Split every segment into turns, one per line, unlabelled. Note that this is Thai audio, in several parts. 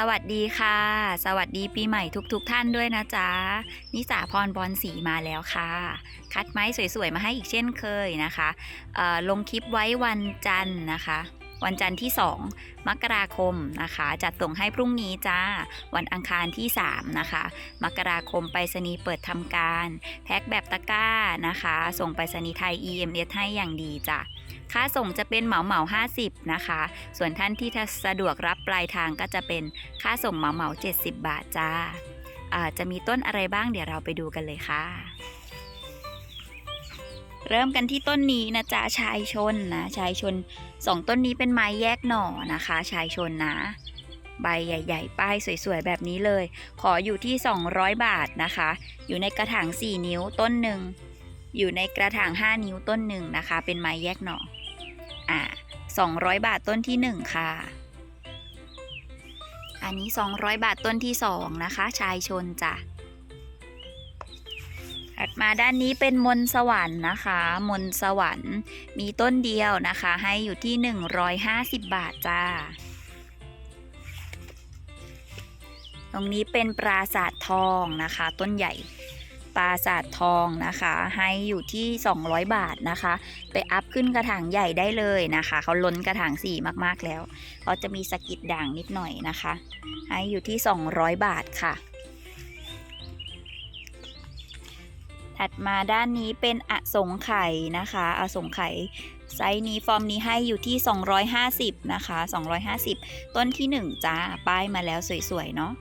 สวัสดีค่ะ สวัสดีปีใหม่ทุกๆทท่านด้วยนะจ๊ะ นิสาพรบอลสีมาแล้วค่ะ คัดไม้สวยๆ มาให้อีกเช่นเคยนะคะเอ่อลงคลิปไว้วันจันทร์นะคะ วันจันทร์ที่ 2 มกราคมนะคะ จัดส่งให้พรุ่งนี้จ้า วันอังคารที่ 3 นะคะ มกราคมไปรษณีย์เปิดทำการ แพ็คแบบตะกร้านะคะ ส่งไปรษณีย์ไทย EMS ให้อย่างดีจ้ะ ค่าส่งจะเป็นเหมาเหมา50 นะคะ ส่วนท่านที่สะดวกรับปลายทางก็จะเป็นค่าส่งเหมาเหมา70 บาทจ้าจะมีต้นอะไรบ้างเดี๋ยวเราไปดูกันเลยค่ะ เริ่มกันที่ต้นนี้นะจ๊ะชายชนนะชายชนสองต้นนี้เป็นไม้แยกหน่อนะคะ ชายชนนะ ใบใหญ่ ๆ ป้ายสวยๆ แบบนี้เลย ขออยู่ที่ 200 บาทนะคะ อยู่ในกระถาง 4 นิ้วต้นหนึ่งอยู่ในกระถาง 5 นิ้วต้นหนึ่งนะคะ เป็นไม้แยกหน่อ อ่า200 บาทต้นที่ 1 ค่ะ อันนี้ 200 บาทต้นที่ 2 นะคะ ชายชนจ้ะถัดมาด้านนี้เป็นมนสวรรค์นะคะ มนสวรรค์มีต้นเดียวนะคะ ให้อยู่ที่ 150 บาทจ้า ตรงนี้เป็นปราสาททองนะคะ ต้นใหญ่ ปราสาททองนะคะ ให้อยู่ที่ 200 บาทนะคะ ไปอัพขึ้นกระถางใหญ่ได้เลยนะคะ เขาล้นกระถางสีมากๆแล้วเขาจะมีสกิดด่างนิดหน่อยนะคะ ให้อยู่ที่ 200 บาทค่ะ ถัดมาด้านนี้เป็นอสงไขยนะคะ อสงไขยไซส์นี้ฟอร์มนี้ให้อยู่ที่ 250 นะคะ 250 ต้นที่ 1จ้าป้ายมาแล้วสวยๆ เนาะ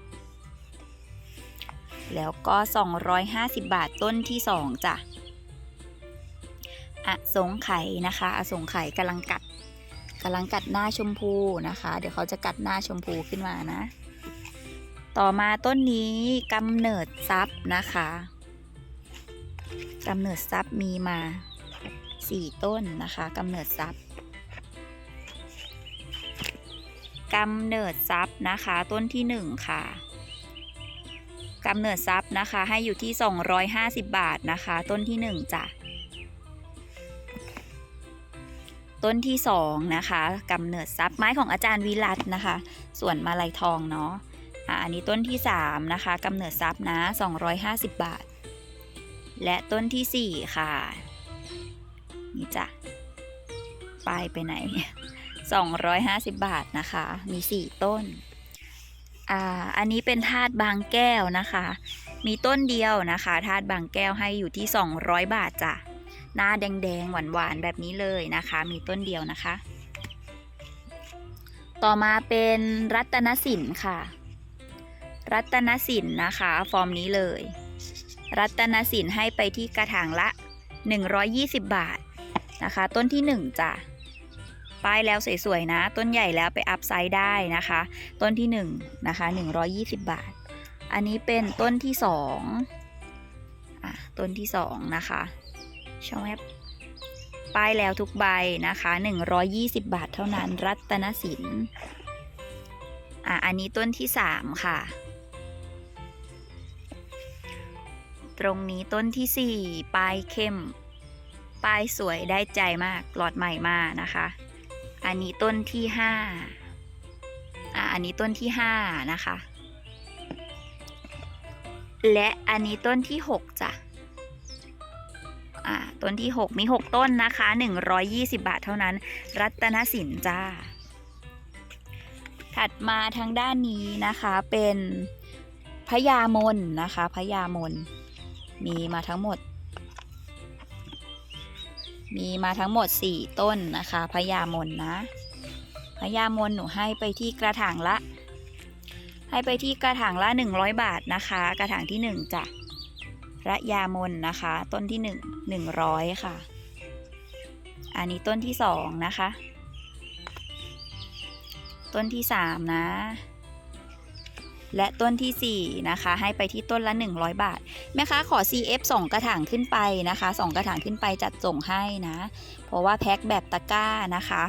แล้วก็ 250 บาทต้นที่ 2จ้ะอสงไขยนะคะอสงไขยกำลังกัดกำลังกัดหน้าชมพูนะคะ เดี๋ยวเขาจะกัดหน้าชมพูขึ้นมานะ ต่อมาต้นนี้กำเนิดทรัพย์นะคะกำเนิดทรัพย์มีมา4ต้นนะคะกำเนิดทรัพย์กำเนิดทรัพย์นะคะ ต้นที่1ค่ะ กำเนิดทรัพย์นะคะ ให้อยู่ที่ 250 บาทนะคะ ต้นที่ 1จ้ะต้นที่2นะคะกำเนิดทรัพย์ไม้ของอาจารย์วิรัตนะคะ ส่วนมาลัยทองเนาะอันนี้ต้นที่3นะคะกำเนิดทรัพย์นะ 250 บาท และต้นที่4ค่ะนี่จ้ะปลายไปไหน 250 บาทนะคะ มี 4 ต้น อ่าอันนี้เป็นธาตุบางแก้วนะคะ มีต้นเดียวนะคะธาตุบางแก้วให้อยู่ที่ 200 บาทจ้ะหน้าแดงๆหวานๆแบบนี้เลยนะคะ มีต้นเดียวนะคะ ต่อมาเป็นรัตนสินค่ะ รัตนสินนะคะ ฟอร์มนี้เลย รัตนสินให้ไปที่กระถางละ 120 บาทนะคะ ต้นที่ 1จ้ะ ป้ายแล้วสวยๆนะ ต้นใหญ่แล้วไปอัพไซด์ได้นะคะ ต้นที่1นะคะ120 บาท อันนี้เป็นต้นที่2อะต้นที่2นะคะช่องแอปป้ายแล้วทุกใบนะคะ 120 บาทเท่านั้นรัตนสินอะอันนี้ต้นที่ 3 ค่ะ ตรงนี้ต้นที่ 4 ปลายเข้ม ปลายสวยได้ใจมากหลอดใหม่มานะคะ อันนี้ต้นที่5อะอันนี้ต้นที่5นะคะ และอันนี้ต้นที่6จ้ะอ่าต้นที่6มี6ต้นนะคะ120บาทเท่านั้น รัตนสินจ้า ถัดมาทางด้านนี้นะคะเป็นพญามนนะคะพญามนมีมาทั้งหมด มีมาทั้งหมด 4 ต้นนะคะพญามนนะพญามนหนูให้ไปที่กระถางละ ให้ไปที่กระถางละ 100 บาทนะคะ กระถางที่ 1จ้ะระยามนนะคะ ต้นที่ 1 100 ค่ะ อันนี้ต้นที่ 2 นะคะ ต้นที่ 3 นะ และต้นที่ 4 นะคะ ให้ไปที่ต้นละ 100 บาท แม่ค้าขอ CF 2 กระถางขึ้นไปนะคะ 2 กระถางขึ้นไปจัดส่งให้นะ เพราะว่าแพ็คแบบตะกร้านะคะ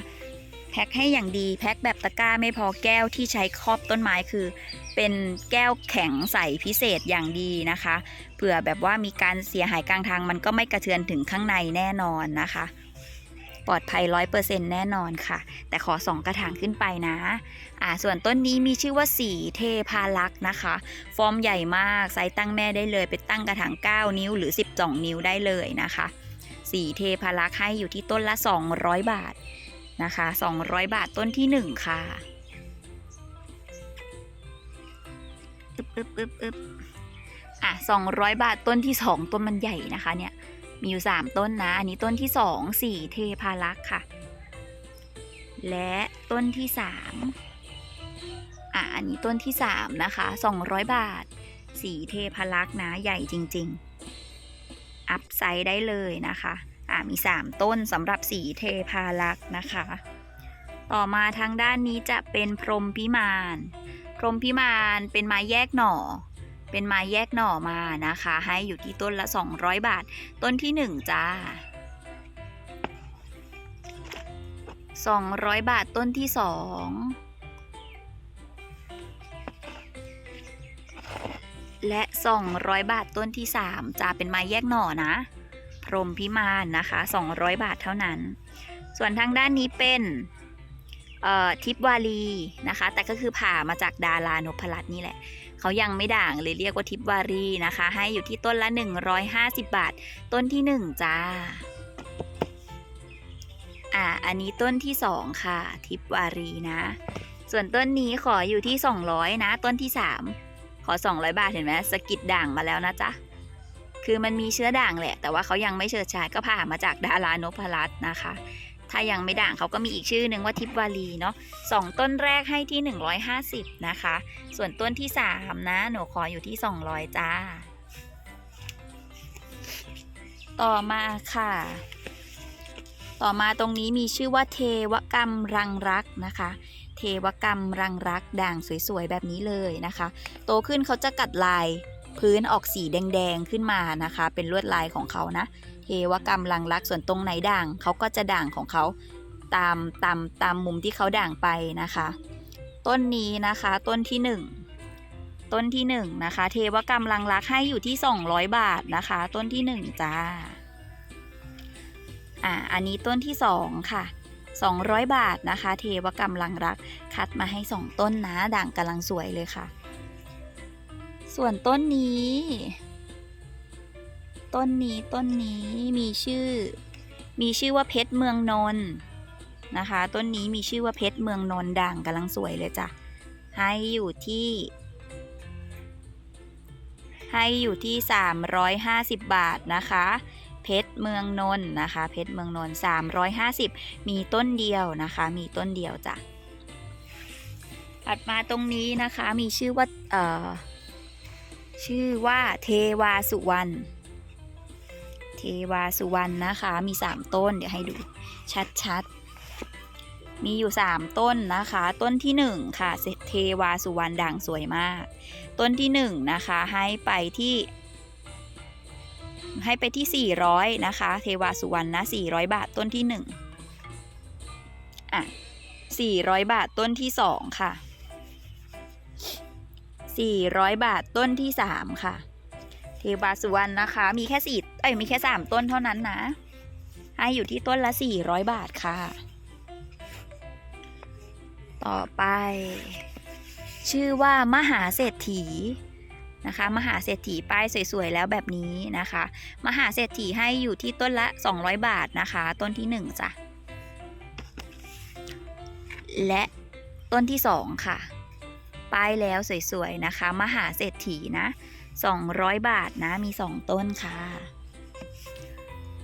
แพ็คให้อย่างดีแพ็คแบบตะกร้าไม่พอแก้วที่ใช้ครอบต้นไม้คือ เป็นแก้วแข็งใสพิเศษอย่างดีนะคะเผื่อแบบว่ามีการเสียหายกลางทางมันก็ไม่กระเทือนถึงข้างในแน่นอนนะคะ ปลอดภัยร้อยเปอร์เซ็นต์แน่นอนค่ะ แต่ขอสองกระถางขึ้นไปนะ อ่าส่วนต้นนี้มีชื่อว่าสีเทพาลักษ์นะคะ ฟอร์มใหญ่มากไซส์ตั้งแม่ได้เลยไปตั้งกระถาง 9 นิ้วหรือ 12 นิ้วได้เลยนะคะ สีเทพาลักษ์ให้อยู่ที่ต้นละ 200 บาทนะคะ 200 บาทต้นที่ 1 ค่ะอึบอึบอึบอึบอะ200 บาทต้นที่ 2 ต้นมันใหญ่นะคะเนี่ยมีอยู่ 3 ต้นนะ อันนี้ต้นที่2สีเทพาลักษ์ค่ะ และต้นที่ 3 อะอันนี้ต้นที่ 3 นะคะ 200 บาท สีเทพลักษ์นะใหญ่จริง ๆ อัพไซด์ได้เลยนะคะอะมี 3 ต้นสำหรับสีเทพาลักษ์นะคะ ต่อมาทางด้านนี้จะเป็นพรหมพิมานพรหมพิมานเป็นไม้แยกหน่อ เป็นไม้แยกหน่อมานะคะ ให้อยู่ที่ต้นละ 200 บาท ต้นที่ 1 จ้า 200 บาทต้นที่ 2 และ 200 บาทต้นที่ 3จะเป็นไม้แยกหน่อนะ พรหมพิมานนะคะ 200 บาทเท่านั้น ส่วนทางด้านนี้เป็นทิพวาลีนะคะ แต่ก็คือผ่ามาจากดารานพรัตน์นี่แหละ เขายังไม่ด่างเลยเรียกว่าทิพวารีนะคะ ให้อยู่ที่ต้นละ 150 บาท ต้นที่ 1จ้าอ่าอันนี้ต้นที่ 2 ค่ะ ทิพวารีนะ ส่วนต้นนี้ขออยู่ที่ 200 นะ ต้นที่ 3 ขอ 200 บาทเห็นไหมสกิดด่างมาแล้วนะจ๊ะคือมันมีเชื้อด่างแหละ แต่ว่าเขายังไม่เฉิดฉายก็ผ่ามาจากดารานพรัตน์นะคะ ถ้ายังไม่ด่างเขาก็มีอีกชื่อหนึ่งว่าทิพวารีเนาะสองต้นแรกให้ที่ 150 นะคะ ส่วนต้นที่ 3 นะ หนูขออยู่ที่ 200 จ้า ต่อมาค่ะ ต่อมาตรงนี้มีชื่อว่าเทวกรรมรังรักนะคะ เทวกรรมรังรักด่างสวยๆ แบบนี้เลยนะคะ โตขึ้นเขาจะกัดลายพื้นออกสีแดงๆขึ้นมานะคะ เป็นลวดลายของเขานะ เทวกรรมรังรักส่วนตรงไหนด่างเขาก็จะด่างของเขาตามตามตามมุมที่เขาด่างไปนะคะ ต้นนี้นะคะต้นที่หนึ่งต้นที่หนึ่งนะคะ เทวกรรมรังรักให้อยู่ที่ 200 บาทนะคะ ต้นที่หนึ่งจ้า อ่า อันนี้ต้นที่สองค่ะ 200 บาทนะคะ เทวกรรมรังรัก คัดมาให้ 2 ต้นนะ ด่างกำลังสวยเลยค่ะ ส่วนต้นนี้ ต้นนี้ต้นนี้มีชื่อ มีชื่อว่าเพชรเมืองนนท์นะคะ ต้นนี้มีชื่อว่าเพชรเมืองนนท์ด่างกำลังสวยเลยจ้ะ ให้อยู่ที่ ให้อยู่ที่ 350 บาทนะคะ เพชรเมืองนนท์นะคะ เพชรเมืองนนท์350 มีต้นเดียวนะคะ มีต้นเดียวจ้ะถัดมาตรงนี้นะคะมีชื่อว่าเอ่อชื่อว่าเทวาสุวรรณเทวาสุวรรณนะคะมี3ต้นเดี๋ยวให้ดูชัดๆ มีอยู่3ต้นนะคะ ต้นที่1ค่ะเทวาสุวรรณด่างสวยมาก ต้นที่1นะคะให้ไปที่ ให้ไปที่ 400 นะคะ เทวาสุวรรณนะ 400 บาทต้นที่1อะ400 บาทต้นที่ 2 ค่ะ 400 บาทต้นที่ 3 ค่ะ เทวาสุวรรณนะคะ มีแค่สี่เอ้ย มีแค่ 3 ต้นเท่านั้นนะ ให้อยู่ที่ต้นละ 400 บาทค่ะ ต่อไป ชื่อว่ามหาเศรษฐี นะคะ มหาเศรษฐีป้ายสวยๆแล้วแบบนี้นะคะ มหาเศรษฐีให้อยู่ที่ต้นละ 200 บาทนะคะ ต้นที่ 1จ้ะและต้นที่ 2 ค่ะ ป้ายแล้วสวยๆนะคะ มหาเศรษฐีนะ 200 บาทนะมี 2 ต้นค่ะ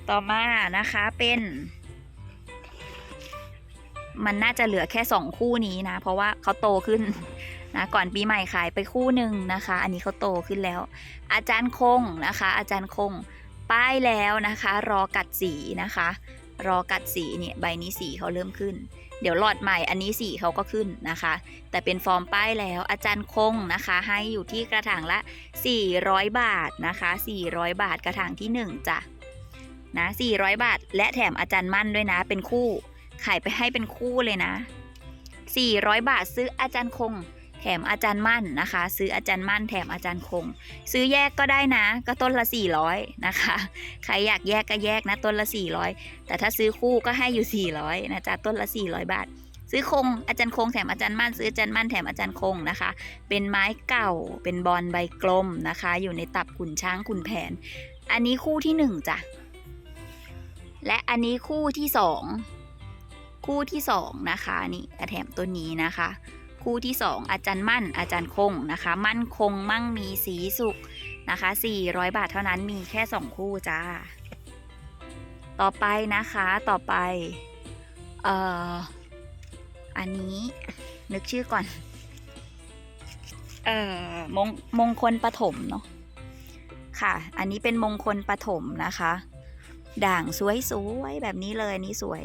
ต่อมานะคะเป็นมันน่าจะเหลือแค่ 2 คู่นี้นะ เพราะว่าเขาโตขึ้น นะก่อนปีใหม่ขายไปคู่หนึ่งนะคะ อันนี้เขาโตขึ้นแล้ว อาจารย์คงนะคะ อาจารย์คงป้ายแล้วนะคะ รอกัดสีนะคะ รอกัดสีเนี่ยใบนี้สีเขาเริ่มขึ้น เดี๋ยวหลอดใหม่อันนี้สีเขาก็ขึ้นนะคะ แต่เป็นฟอร์มป้ายแล้วอาจารย์คงนะคะ ให้อยู่ที่กระถางละ 400 บาทนะคะ 400 บาทกระถางที่ 1จ้ะนะ400 บาท และแถมอาจารย์มั่นด้วยนะ เป็นคู่ขายไปให้เป็นคู่เลยนะ 400 บาทซื้ออาจารย์คง แถมอาจารย์มั่นนะคะ ซื้ออาจารย์มั่นแถมอาจารย์คง ซื้อแยกก็ได้นะ ก็ต้นละ 400 นะคะ ใครอยากแยกก็แยกนะต้นละ 400 แต่ถ้าซื้อคู่ก็ให้อยู่ 400 นะจ๊ะต้นละ 400 บาท ซื้อคงอาจารย์คงแถมอาจารย์มั่นซื้ออาจารย์มั่นแถมอาจารย์คงนะคะ เป็นไม้เก่าเป็นบอลใบกลมนะคะ อยู่ในตับขุนช้างขุนแผน อันนี้คู่ที่หนึ่งจ้ะและอันนี้คู่ที่สองคู่ที่สองนะคะนี่แถมตัวนี้นะคะ คู่ที่สองอาจารย์มั่น อาจารย์คงนะคะ มั่นคงมั่งมีสีสุขนะคะ 400 บาทเท่านั้นมีแค่ 2 คู่จ้า ต่อไปนะคะต่อไปเอ่ออันนี้นึกชื่อก่อน เอ่อมงมงคลปฐมเนาะค่ะ อันนี้เป็นมงคลปฐมนะคะ ด่างสวยๆแบบนี้เลยนนี้สวย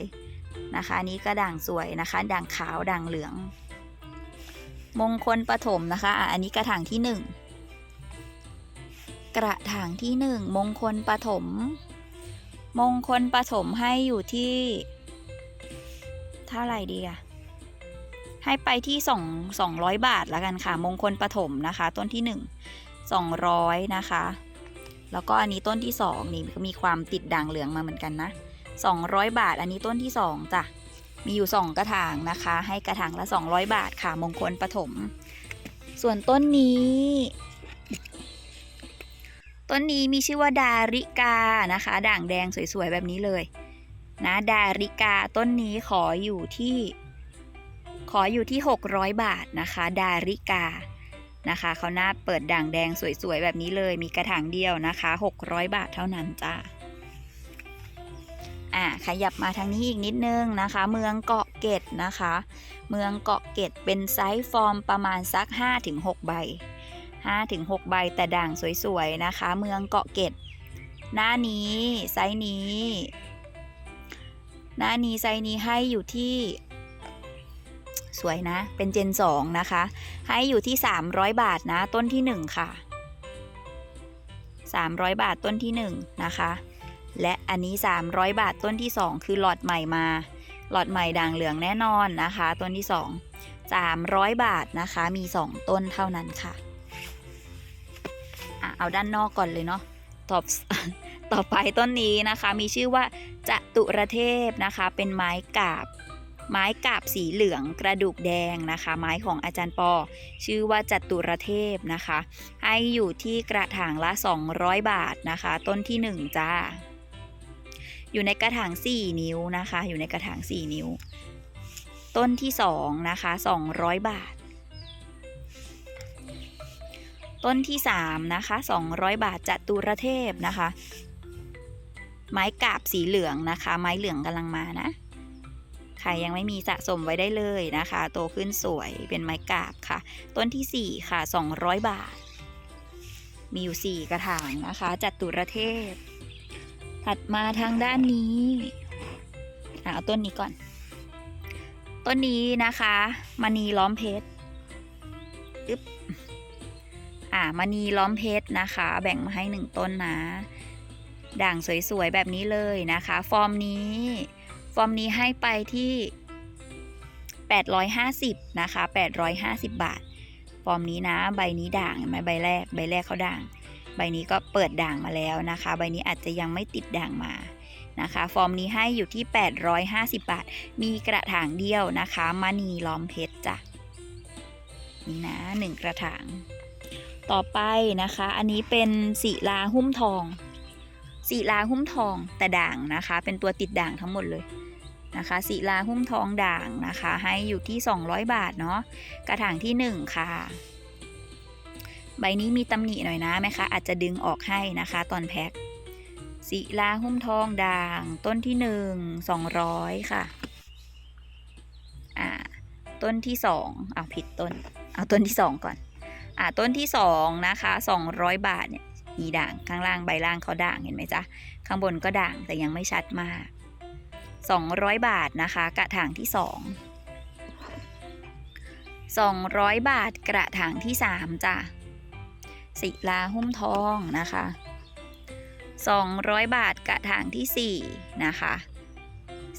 นะคะ อันนี้ก็ด่างสวยนะคะ ด่างขาวด่างเหลือง มงคลปฐมนะคะอะอันนี้กระถางที่หนึ่งกระถางที่หนึ่งมงคลปฐมมงคลปฐมให้อยู่ที่ เท่าไหร่ดีอะให้ไปที่สองสองร้อยบาทแล้วกันค่ะ มงคลปฐมนะคะ ต้นที่หนึ่งสองร้อยนะคะ แล้วก็อันนี้ต้นที่สองนี่ก็มีความติดด่างเหลืองมาเหมือนกันนะสองร้อยบาท อันนี้ต้นที่สองจ้ะ มีอยู่ 2 กระถางนะคะ ให้กระถางละ 200 บาทค่ะ มงคลปฐม ส่วนต้นนี้ ต้นนี้มีชื่อว่าดาริกานะคะ ด่างแดงสวยๆ แบบนี้เลย นะ ดาริกาต้นนี้ขออยู่ที่ ขออยู่ที่ 600 บาทนะคะ ดาริกา นะคะเขาหน้าเปิดด่างแดงสวยๆ แบบนี้เลย มีกระถางเดียวนะคะ 600 บาทเท่านั้นจ้า อ่าขยับมาทางนี้อีกนิดนึงนะคะ เมืองเกาะเกร็ดนะคะ เมืองเกาะเกร็ดเป็นไซส์ฟอร์มประมาณสัก 5-6 ใบ 5-6 ใบแต่ด่างสวยๆนะคะ เมืองเกาะเกร็ดหน้านี้ไซส์นี้ หน้านี้ไซส์นี้ให้อยู่ที่สวยนะ เป็นเจน 2 นะคะ ให้อยู่ที่ 300 บาทนะ ต้นที่ 1 ค่ะ 300 บาทต้นที่ 1 นะคะ และอันนี้ 300 บาทต้นที่ 2 คือหลอดใหม่มา หลอดใหม่ด่างเหลืองแน่นอนนะคะ ต้นที่ 2 300 บาทนะคะ มี 2 ต้นเท่านั้นค่ะอะ เอาด้านนอกก่อนเลยเนาะต่อต่อไปต้นนี้นะคะ มีชื่อว่าจตุรเทพนะคะ เป็นไม้กาบ ไม้กาบสีเหลืองกระดูกแดงนะคะ ไม้ของอาจารย์ปอ ชื่อว่าจตุรเทพนะคะ ให้อยู่ที่กระถางละ 200 บาทนะคะ ต้นที่ 1 จ้า อยู่ในกระถาง4 นิ้วนะคะ อยู่ในกระถาง 4 นิ้ว ต้นที่2นะคะ200 บาท ต้นที่3นะคะ200 บาทจัตุรเทพนะคะ ไม้กาบสีเหลืองนะคะ ไม้เหลืองกำลังมานะใครยังไม่มีสะสมไว้ได้เลยนะคะ โตขึ้นสวยเป็นไม้กาบค่ะ ต้นที่ 4 ค่ะ 200 บาท มีอยู่ 4 กระถางนะคะ จัตุรเทพ ถัดมาทางด้านนี้อะเอาต้นนี้ก่อน ต้นนี้นะคะมณีล้อมเพชรอึ๊บอ่ามณีล้อมเพชรนะคะ แบ่งมาให้หนึ่งต้นนะ ด่างสวยๆแบบนี้เลยนะคะ ฟอร์มนี้ ฟอร์มนี้ให้ไปที่ 850นะคะ850 บาท ฟอร์มนี้นะ ใบนี้ด่างเห็นไหมใบแรก ใบแรกเขาด่าง ใบนี้ก็เปิดด่างมาแล้วนะคะ ใบนี้อาจจะยังไม่ติดด่างมานะคะ ฟอร์มนี้ให้อยู่ที่ 850 บาท มีกระถางเดียวนะคะมณีล้อมเพชรจ้ะนี่นะหนึ่งกระถาง ต่อไปนะคะ อันนี้เป็นศิลาหุ้มทองศิลาหุ้มทองแต่ด่างนะคะ เป็นตัวติดด่างทั้งหมดเลยนะคะศิลาหุ้มทองด่างนะคะ ให้อยู่ที่ 200 บาทเนาะกระถางที่ 1 ค่ะ ใบนี้มีตำหนิหน่อยนะแม่คะอาจจะดึงออกให้นะคะ ตอนแพ็คศิลาหุ้มทองด่าง ต้นที่หนึ่งสองร้อยค่ะ อ่า ต้นที่สองเอาผิดต้น เอาต้นที่สองก่อน อ่า ต้นที่สองนะคะสองร้อยบาทเนี่ยมีด่างข้างล่างใบล่างเขาด่างเห็นไหมจ๊ะ ข้างบนก็ด่างแต่ยังไม่ชัดมากสองร้อยบาทนะคะ กระถางที่สองสองร้อยบาทกระถางที่สามจ้ะ ศิลาหุ้มทองนะคะ 200 บาทกระถางที่ 4 นะคะ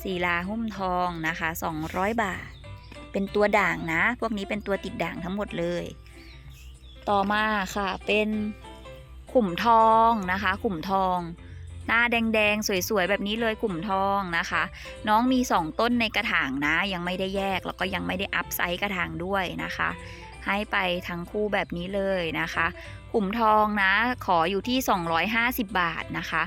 ศิลาหุ้มทองนะคะ 200 บาท เป็นตัวด่างนะ พวกนี้เป็นตัวติดด่างทั้งหมดเลย ต่อมาค่ะเป็นขุมทองนะคะขุมทอง หน้าแดงๆ สวยๆ แบบนี้เลยขุ่มทองนะคะ น้องมี 2 ต้นในกระถางนะ ยังไม่ได้แยกแล้วก็ยังไม่ได้อัพไซส์กระถางด้วยนะคะ ให้ไปทั้งคู่แบบนี้เลยนะคะ ขุมทองนะ ขออยู่ที่ 250 บาทนะคะ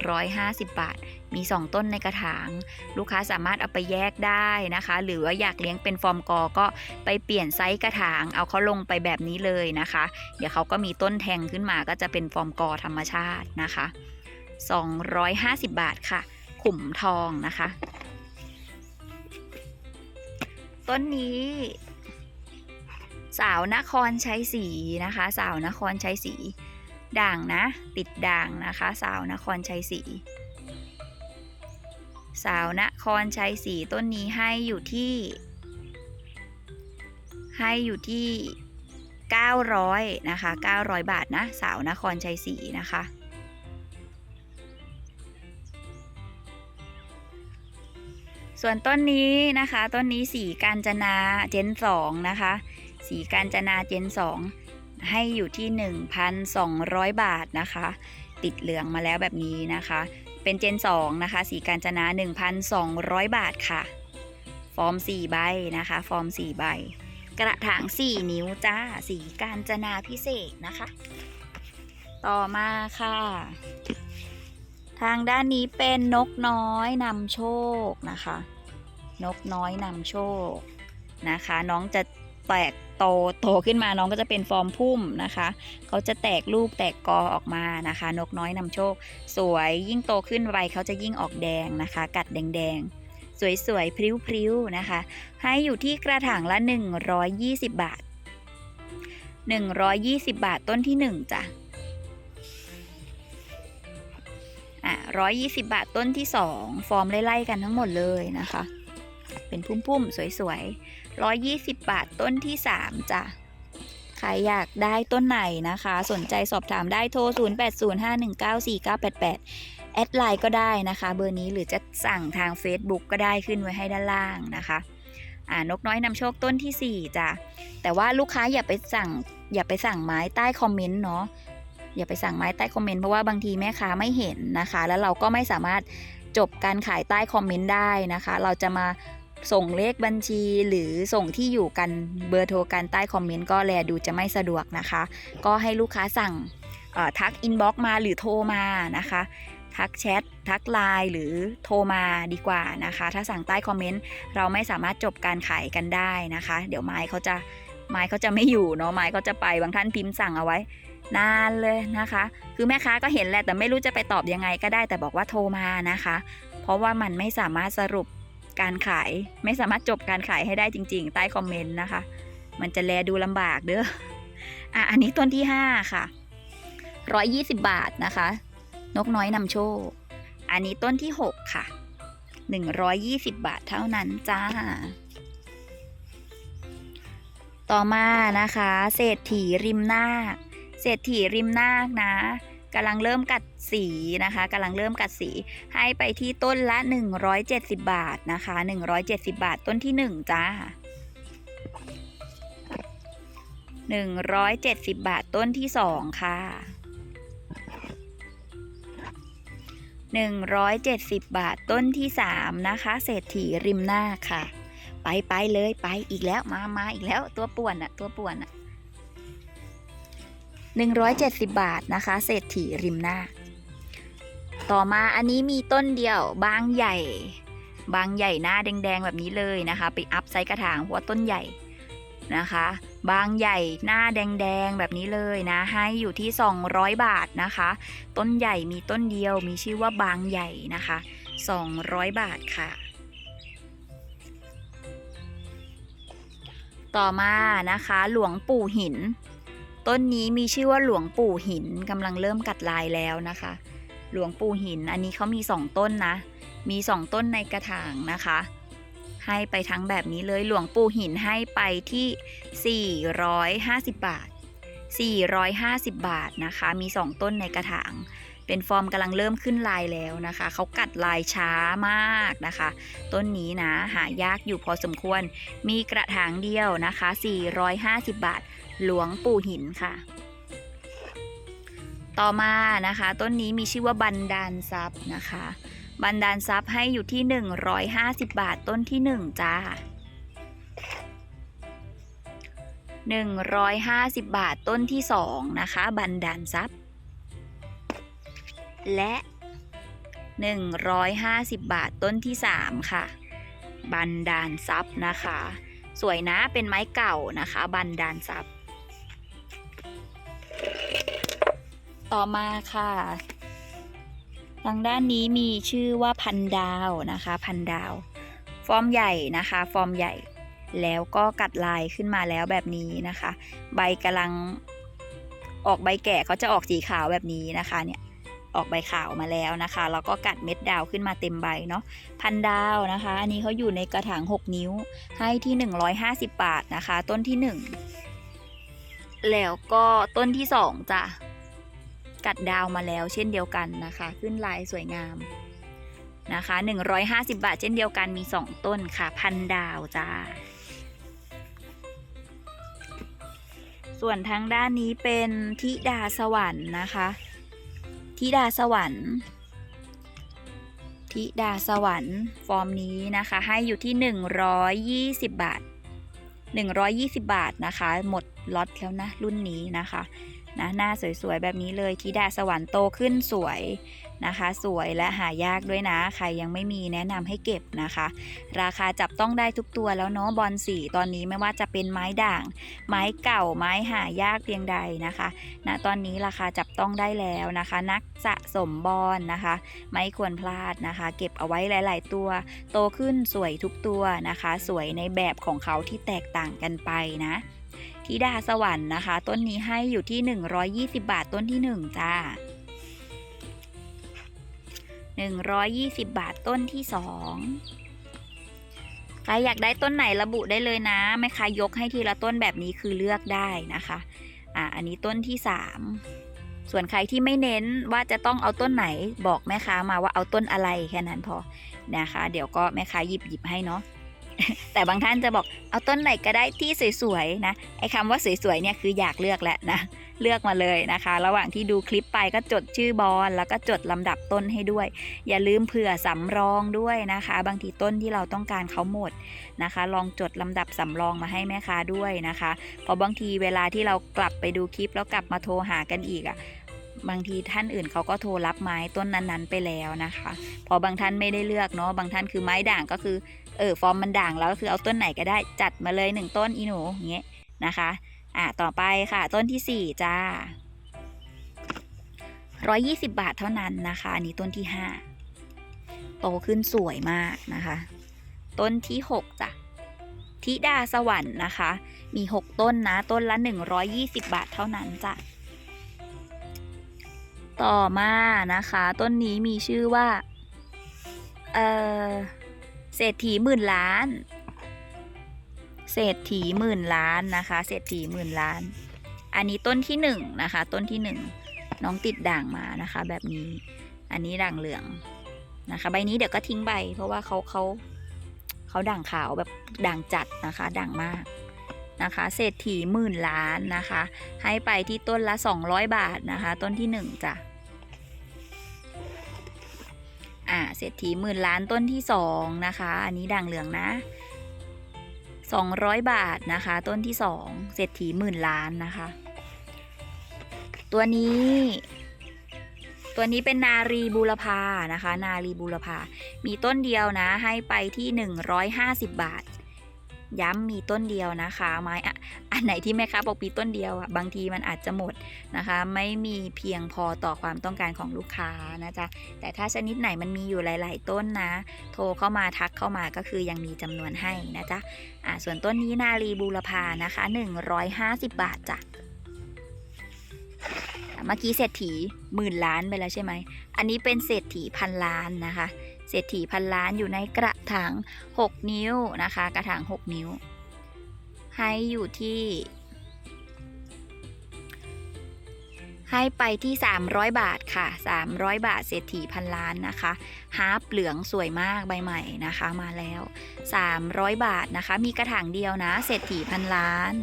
250 บาท มี 2 ต้นในกระถาง ลูกค้าสามารถเอาไปแยกได้นะคะ หรือว่าอยากเลี้ยงเป็นฟอร์มกอก็ไปเปลี่ยนไซส์กระถาง เอาเขาลงไปแบบนี้เลยนะคะ เดี๋ยวเขาก็มีต้นแทงขึ้นมาก็จะเป็นฟอร์มกอธรรมชาตินะคะ 250 บาทค่ะ ขุมทองนะคะ ต้นนี้ สาวนครชัยศรีนะคะ สาวนครชัยศรีด่างนะ ติดด่างนะคะ สาวนครชัยศรีสาวนครชัยศรีต้นนี้ให้อยู่ที่ ให้อยู่ที่ 900นะคะ900 บาทนะ สาวนครชัยศรีนะคะส่วนต้นนี้นะคะ ต้นนี้สีกาญจนาเจนสองนะคะ สีกาญจนาเจนสองให้อยู่ที่ 1,200 บาทนะคะ ติดเหลืองมาแล้วแบบนี้นะคะ เป็นเจนสองนะคะ สีกาญจนา 1,200 บาทค่ะ ฟอร์ม 4 ใบนะคะ ฟอร์ม 4 ใบ กระถาง 4 นิ้วจ้า สีกาญจนาพิเศษนะคะ ต่อมาค่ะ ทางด้านนี้เป็นนกน้อยนำโชคนะคะ นกน้อยนำโชคนะคะ น้องจะ แตกโตโตขึ้นมาน้องก็จะเป็นฟอร์มพุ่มนะคะเขาจะแตกลูกแตกกอออกมานะคะ นกน้อยนำโชค สวยยิ่งโตขึ้นไวเขาจะยิ่งออกแดงนะคะ กัดแดงๆ สวยๆ พริ้วๆนะคะ ให้อยู่ที่กระถางละ 120 บาท 120 บาทต้นที่ 1จ้ะอะ120 บาทต้นที่ 2 ฟอร์มไล่ๆกันทั้งหมดเลยนะคะ เป็นพุ่มๆ สวยๆ 120 บาทต้นที่ 3จ้ะใครอยากได้ต้นไหนนะคะ สนใจสอบถามได้โทร 0805194988 แอดไลน์ก็ได้นะคะ เบอร์นี้หรือจะสั่งทาง Facebook ก็ได้ขึ้นไว้ให้ด้านล่างนะคะอ่านกน้อยนำโชคต้นที่ 4จ้ะแต่ว่าลูกค้าอย่าไปสั่งอย่าไปสั่งไม้ใต้คอมเมนต์เนาะอย่าไปสั่งไม้ใต้คอมเมนต์เพราะว่าบางทีแม่ค้าไม่เห็นนะคะ แล้วเราก็ไม่สามารถจบการขายใต้คอมเมนต์ได้นะคะ เราจะมา ส่งเลขบัญชีหรือส่งที่อยู่กันเบอร์โทรกันใต้คอมเมนต์ก็แลดูจะไม่สะดวกนะคะ ก็ให้ลูกค้าสั่งทักอินบ็อกมาหรือโทรมานะคะ ทักแชททักไลน์หรือโทรมาดีกว่านะคะ ถ้าสั่งใต้คอมเมนต์เราไม่สามารถจบการขายกันได้นะคะ เดี๋ยวไม้เขาจะไม้เขาจะไม่อยู่เนาะไม้เขาจะไปบางท่านพิมพ์สั่งเอาไว้ นานเลยนะคะ คือแม่ค้าก็เห็นแหละแต่ไม่รู้จะไปตอบยังไงก็ได้แต่บอกว่าโทรมานะคะ เพราะว่ามันไม่สามารถสรุป การขาย ไม่สามารถจบการขายให้ได้จริง ๆ ใต้คอมเมนต์นะคะ มันจะแลดูลำบากเด้ออะอันนี้ต้นที่5ค่ะ120บาทนะคะ นกน้อยนำโชค อันนี้ต้นที่6ค่ะ120บาทเท่านั้นจ้า ต่อมานะคะ เศรษฐีริมนาคเศรษฐีริมนาคนะ กำลังเริ่มกัดสีนะคะกำลังเริ่มกัดสีให้ไปที่ต้นละ 170 บาทนะคะ 170 บาทต้นที่ 1 จ้า 170 บาทต้นที่ 2 ค่ะ 170 บาทต้นที่ 3 นะคะ เศรษฐีริมหน้าคค่ะ ไปไปเลยไปอีกแล้วมามาอีกแล้วตัวป่วนอะตัวป่วนอะ 170 บาทนะคะ เศรษฐีริมหน้า ต่อมาอันนี้มีต้นเดียวบางใหญ่ บางใหญ่หน้าแดงๆแบบนี้เลยนะคะ ไปอัพไซส์กระถางเพราะว่าต้นใหญ่นะคะ บางใหญ่หน้าแดงๆแบบนี้เลยนะ ให้อยู่ที่ 200 บาทนะคะ ต้นใหญ่มีต้นเดียวมีชื่อว่าบางใหญ่นะคะ 200 บาทค่ะต่อมานะคะหลวงปู่หิน ต้นนี้มีชื่อว่าหลวงปู่หินกำลังเริ่มกัดลายแล้วนะคะ หลวงปู่หินอันนี้เขามีสองต้นนะ มีสองต้นในกระถางนะคะ ให้ไปทั้งแบบนี้เลยหลวงปู่หินให้ไปที่ 450 บาท 450 บาทนะคะ มีสองต้นในกระถางเป็นฟอร์มกำลังเริ่มขึ้นลายแล้วนะคะ เขากัดลายช้ามากนะคะ ต้นนี้นะหายากอยู่พอสมควร มีกระถางเดียวนะคะ 450 บาท หลวงปู่หินค่ะ ต่อมานะคะ ต้นนี้มีชื่อว่าบันดาลทรัพย์นะคะ บันดาลทรัพย์ให้อยู่ที่ 150 บาทต้นที่ 1 จ้า 150 บาทต้นที่ 2 นะคะ บันดาลทรัพย์ และ 150 บาทต้นที่ 3 ค่ะ บันดาลทรัพย์นะคะ สวยนะเป็นไม้เก่านะคะ บันดาลทรัพย์ ต่อมาค่ะ ทางด้านนี้มีชื่อว่าพันดาวนะคะ พันดาว ฟอร์มใหญ่นะคะ ฟอร์มใหญ่ แล้วก็กัดลายขึ้นมาแล้วแบบนี้นะคะ ใบกำลังออกใบแก่เขาจะออกสีขาวแบบนี้นะคะเนี่ยออกใบขาวมาแล้วนะคะ แล้วก็กัดเม็ดดาวขึ้นมาเต็มใบเนาะ พันดาวนะคะ อันนี้เขาอยู่ในกระถาง 6 นิ้ว ให้ที่ 150 บาทนะคะ ต้นที่ 1 แล้วก็ต้นที่ 2จ้ะ กัดดาวมาแล้วเช่นเดียวกันนะคะ ขึ้นลายสวยงามนะคะ 150 บาทเช่นเดียวกันมี 2 ต้นค่ะพันดาวจ้า ส่วนทางด้านนี้เป็นทิดาสวรรค์นะคะทิดาสวรรค์ทิดาสวรรค์ฟอร์มนี้นะคะ ให้อยู่ที่ 120 บาท 120 บาทนะคะ หมดล็อตแล้วนะรุ่นนี้นะคะ นะหน้าสวยๆแบบนี้เลยทิดาสวรรค์โตขึ้นสวยนะคะ สวยและหายากด้วยนะ ใครยังไม่มีแนะนำให้เก็บนะคะ ราคาจับต้องได้ทุกตัวแล้วเนาะบอลสีตอนนี้ไม่ว่าจะเป็นไม้ด่าง ไม้เก่าไม้หายากเพียงใดนะคะณตอนนี้ราคาจับต้องได้แล้วนะคะ นักสะสมบอลนะคะ ไม่ควรพลาดนะคะ เก็บเอาไว้หลาย ๆ ตัว โตขึ้นสวยทุกตัวนะคะ สวยในแบบของเขาที่แตกต่างกันไปนะ ทิดาสวรรค์นะคะ ต้นนี้ให้อยู่ที่ 120 บาทต้นที่ 1 จ้า 120 บาทต้นที่ 2 ใครอยากได้ต้นไหนระบุได้เลยนะแม่ค้ายกให้ทีละต้นแบบนี้คือเลือกได้นะคะ อะอันนี้ต้นที่ 3 ส่วนใครที่ไม่เน้นว่าจะต้องเอาต้นไหนบอกแม่ค้ามาว่าเอาต้นอะไรแค่นั้นพอนะคะ เดี๋ยวก็แม่ค้าหยิบหยิบให้เนาะ แต่บางท่านจะบอกเอาต้นไหนก็ได้ที่สวยๆนะไอ้คำว่าสวยๆเนี่ยคืออยากเลือกแหละนะเลือกมาเลยนะคะ ระหว่างที่ดูคลิปไปก็จดชื่อบอลแล้วก็จดลำดับต้นให้ด้วย อย่าลืมเผื่อสำรองด้วยนะคะ บางทีต้นที่เราต้องการเขาหมดนะคะ ลองจดลำดับสำรองมาให้แม่ค้าด้วยนะคะเพราะบางทีเวลาที่เรากลับไปดูคลิปแล้วกลับมาโทรหากันอีกอะ่ะบางทีท่านอื่นเขาก็โทรรับไม้ต้นนั้นๆ ไปแล้วนะคะ พอบางท่านไม่ได้เลือกเนาะบางท่านคือไม้ด่างก็คือ เออฟอร์มมันด่างแล้วคือเอาต้นไหนก็ได้จัดมาเลยหนึ่งต้นอีหนูอย่างเงี้ยนะคะอะต่อไปค่ะ ต้นที่สี่จ้าร้อยยี่สิบาทเท่านั้นนะคะ อันนี้ต้นที่ห้าโตขึ้นสวยมากนะคะ ต้นที่หกจ้ะธิดาสวรรค์นะคะ มีหกต้นนะ ต้นละหนึ่งร้อยยี่สิบาทเท่านั้นจ้ะ ต่อมานะคะ ต้นนี้มีชื่อว่า เออ เศรษฐีหมื่นล้าน เศรษฐีหมื่นล้านนะคะ เศรษฐีหมื่นล้าน อันนี้ต้นที่หนึ่งนะคะ ต้นที่หนึ่งน้องติดด่างมานะคะ แบบนี้ อันนี้ด่างเหลืองนะคะ ใบนี้เดี๋ยวก็ทิ้งใบ เพราะว่าเขาเขาเขาด่างขาวแบบด่างจัดนะคะ ด่างมากนะคะ เศรษฐีหมื่นล้านนะคะ ให้ไปที่ต้นละ 200 บาทนะคะ ต้นที่หนึ่งจ้ะ อ่าเศรษฐีหมื่นล้านต้นที่สองนะคะ อันนี้ด่างเหลืองนะ200 บาทนะคะ ต้นที่สองเศรษฐีหมื่นล้านนะคะ ตัวนี้ ตัวนี้เป็นนารีบูรพานะคะ นารีบูรพามีต้นเดียวนะให้ไปที่ 150 บาท ย้ำมีต้นเดียวนะคะ ไม้อะอันไหนที่แม่ค้าบอกปีต้นเดียวอะบางทีมันอาจจะหมดนะคะ ไม่มีเพียงพอต่อความต้องการของลูกค้านะจ๊ะแต่ถ้าชนิดไหนมันมีอยู่หลาย ๆ ต้นนะ โทรเข้ามาทักเข้ามาก็คือยังมีจำนวนให้นะจ๊ะอ่าส่วนต้นนี้นารีบูรพานะคะ 150 บาทจ้ะเมื่อกี้เศรษฐีหมื่นล้านไปแล้วใช่ไหม อันนี้เป็นเศรษฐีพันล้านนะคะ เศรษฐีพันล้านอยู่ในกระถาง 6 นิ้วนะคะ กระถาง 6 นิ้ว ให้อยู่ที่ ให้ไปที่ 300 บาทค่ะ 300 บาทเศรษฐีพันล้านนะคะฮาร์ปเหลืองสวยมากใบใหม่นะคะมาแล้ว 300 บาทนะคะ มีกระถางเดียวนะ เศรษฐีพันล้าน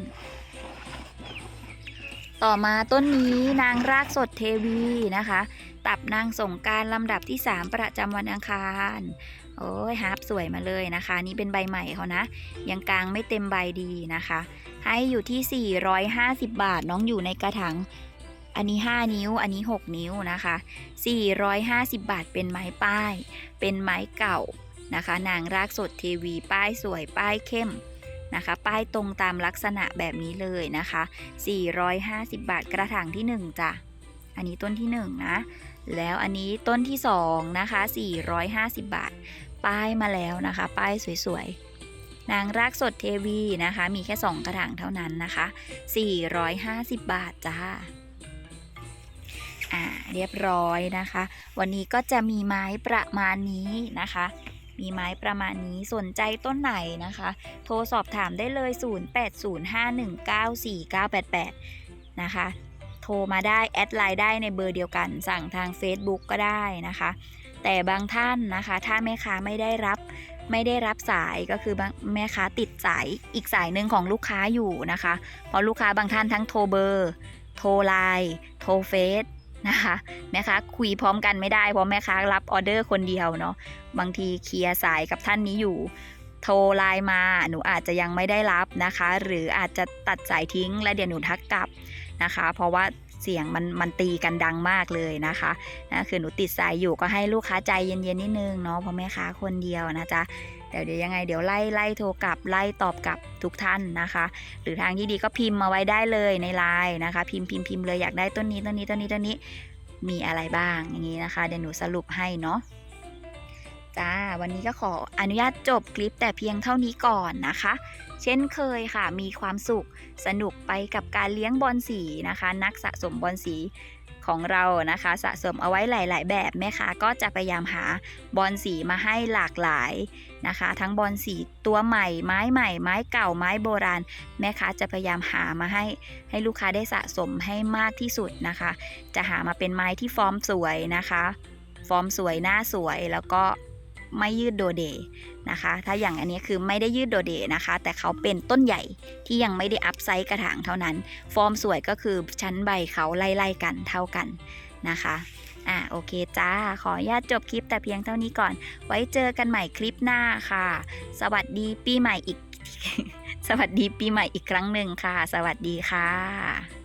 ต่อมาต้นนี้นางรากสดเทวีนะคะ ตับนางสงการลำดับที่ 3 ประจำวันอังคาร โอ้ยฮาร์ปสวยมาเลยนะคะ นี่เป็นใบใหม่เขานะ ยังกลางไม่เต็มใบดีนะคะ ให้อยู่ที่ 450 บาทน้องอยู่ในกระถางอันนี้ 5 นิ้ว อันนี้ 6 นิ้วนะคะ 450 บาทเป็นไม้ป้าย เป็นไม้เก่านะคะ นางรากสดเทวีป้ายสวยป้ายเข้มนะคะ ป้ายตรงตามลักษณะแบบนี้เลยนะคะ 450 บาทกระถางที่ 1จ้ะ อันนี้ต้นที่ 1 นะ แล้วอันนี้ต้นที่2นะคะ 450 บาท ป้ายมาแล้วนะคะ ป้ายสวยๆ นางรากสดเทวีนะคะ มีแค่ 2 กระถางเท่านั้นนะคะ 450 บาทจ้าอ่าเรียบร้อยนะคะ วันนี้ก็จะมีไม้ประมาณนี้นะคะ มีไม้ประมาณนี้สนใจต้นไหนนะคะ โทรสอบถามได้เลย 0805194988 นะคะ โทรมาได้ แอดไลน์ได้ในเบอร์เดียวกัน สั่งทาง Facebook ก็ได้นะคะ แต่บางท่านนะคะ ถ้าแม่ค้าไม่ได้รับไม่ได้รับสายก็คือบางแม่ค้าติดสายอีกสายหนึ่งของลูกค้าอยู่นะคะเพราะลูกค้าบางท่านทั้งโทรเบอร์ โทรไลน์โทรเฟซนะคะแม่ค้าคุยพร้อมกันไม่ได้เพราะแม่ค้ารับออเดอร์คนเดียวเนาะบางทีเคลียร์สายกับท่านนี้อยู่ โทรไลน์มาหนูอาจจะยังไม่ได้รับนะคะ หรืออาจจะตัดสายทิ้ง แล้วเดี๋ยวหนูทักกลับ นะคะ เพราะว่าเสียงมันมันตีกันดังมากเลยนะคะนะคือหนูติดสายอยู่ก็ให้ลูกค้าใจเย็นๆนิดนึงเนาะเพราะแม่ค้าคนเดียวนะจ๊ะเดี๋ยวเดี๋ยวยังไงเดี๋ยวไล่ไล่โทรกลับไล่ตอบกลับทุกท่านนะคะ หรือทางที่ดีก็พิมพ์มาไว้ได้เลยในไลน์นะคะ พิมพ์พิมพ์พิมพ์เลยอยากได้ต้นนี้ต้นนี้ต้นนี้ต้นนี้มีอะไรบ้างอย่างนี้นะคะเดี๋ยวหนูสรุปให้เนาะจ้าวันนี้ก็ขออนุญาตจบคลิปแต่เพียงเท่านี้ก่อนนะคะ เช่นเคยค่ะ มีความสุขสนุกไปกับการเลี้ยงบอลสีนะคะ นักสะสมบอลสีของเรานะคะ สะสมเอาไว้หลาย ๆ แบบแม่ค้าก็จะพยายามหาบอลสีมาให้หลากหลายนะคะ ทั้งบอลสีตัวใหม่ ไม้ใหม่ ไม้เก่าไม้โบราณ แม่ค้าจะพยายามหามาให้ให้ลูกค้าได้สะสมให้มากที่สุดนะคะ จะหามาเป็นไม้ที่ฟอร์มสวยนะคะ ฟอร์มสวยหน้าสวยแล้วก็ ไม่ยืดโดเดนะคะ ถ้าอย่างอันนี้คือไม่ได้ยืดโดเดนะคะ แต่เขาเป็นต้นใหญ่ที่ยังไม่ได้อัพไซส์กระถางเท่านั้น ฟอร์มสวยก็คือชั้นใบเขาไล่ๆกันเท่ากันนะคะอะโอเคจ้า ขออนุญาตจบคลิปแต่เพียงเท่านี้ก่อน ไว้เจอกันใหม่คลิปหน้าค่ะ สวัสดีปีใหม่อีก สวัสดีปีใหม่อีกครั้งหนึ่งค่ะ สวัสดีค่ะ